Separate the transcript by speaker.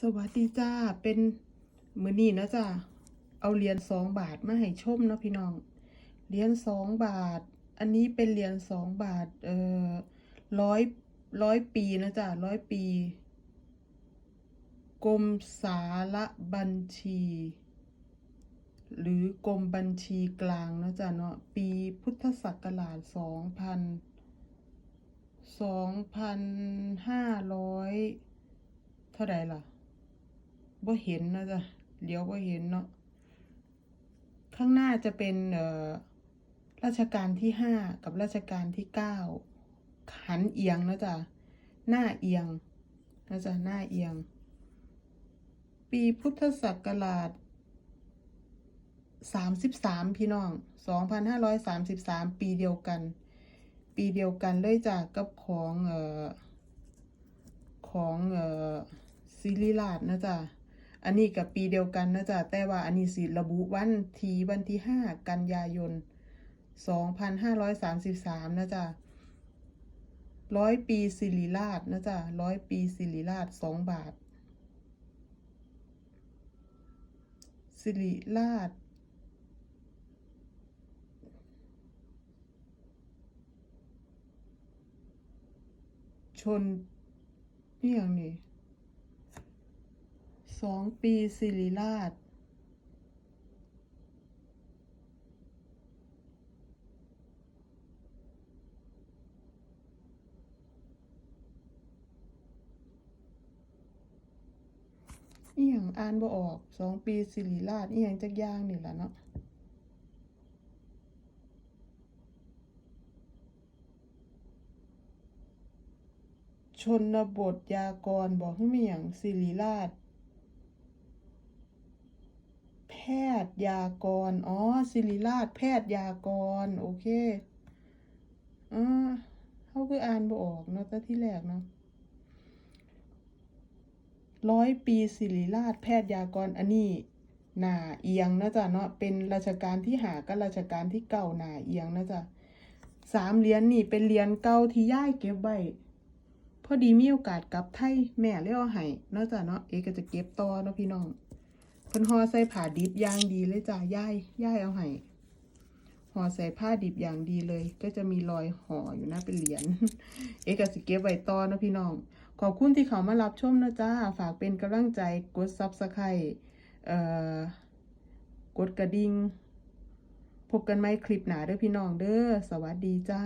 Speaker 1: สวัสดีจ้า เป็นมือนี้นะจ้าเอาเหรียญสองบาทมาให้ชมนะพี่น้อง เหรียญสองบาท อันนี้เป็นเหรียญสองบาท เอ่อร้อยร้อยปีนะจ้าร้อยปี กรมสารบัญชี หรือกรมบัญชีกลางนะจ๊ะเนาะ ปีพุทธศักราชสองพันสองพันห้าร้อยเท่าไหร่ล่ะ บ่เห็นนะจ๊ะเดี๋ยวบ่เห็นเนาะข้างหน้าจะเป็นเอ่อรัชกาลที่ห้ากับรัชกาลที่เก้าหันเอียงนะจ๊ะหน้าเอียงนะจ๊ะหน้าเอียง ปีพุทธศักราชสามสิบสามพี่น้องสองพันห้าร้อยสามสิบสามปีเดียวกัน ปีเดียวกันเลยจากกับของเอ่อของเอ่อซิริราชนะจ๊ะ อันนี้กับปีเดียวกันนะจ๊ะแต่ว่าอันนี้สิระบุวันทีวันที่ห้ากันยายนสองพันห้าร้อยสามสิบสามนะจ๊ะร้อยปีสิริราชนะจ๊ะร้อยปีสิริราชสองบาท สิริราชชนนี่อย่างนี้ สองปีสิริราชอีหยังอ่านบ่ออกสองปีสิริราชอีหยังจักอย่างนี่แหละเนาะชนบทยากรบอกให้มีหยังสิริราช แพ ทยากร อ๋อสิริราชแพทยากร โอเคอ่าเขาคืออ่านบ่ออกเนาะแต่ที่แรกเนาะร้อยปีสิริราชแพทยากร อันนี้หนาเอียงนะจ๊ะเนาะ เป็นราชการที่หากับราชการที่เก่าหนาเอียงนะจ๊ะสามเหรียญนี่เป็นเหรียญเก่าที่ย่ายเก็บไว้พอดีมีโอกาสกลับไทยแม่เลยเอาให้เนาะจ๊ะเนาะเอก็จะเก็บต่อเนาะพี่น้อง พิ่นห่อใส่ผ้าดิบอย่างดีเลยจ้ะย่ายย่ายเอาให้ห่อใส่ผ้าดิบอย่างดีเลย ก็จะมีรอยห่ออยู่นะเป็นเหรียญเอก็สิเก็บไว้ต่อนะพี่น้อง ขอบคุณที่เขามารับชมนะจ้าฝากเป็นกำลังใจกด Subscribe เอ่อกดกระดิ่งพบกันใหม่คลิปหนาเด้อพี่น้องเด้อสวัสดีจ้า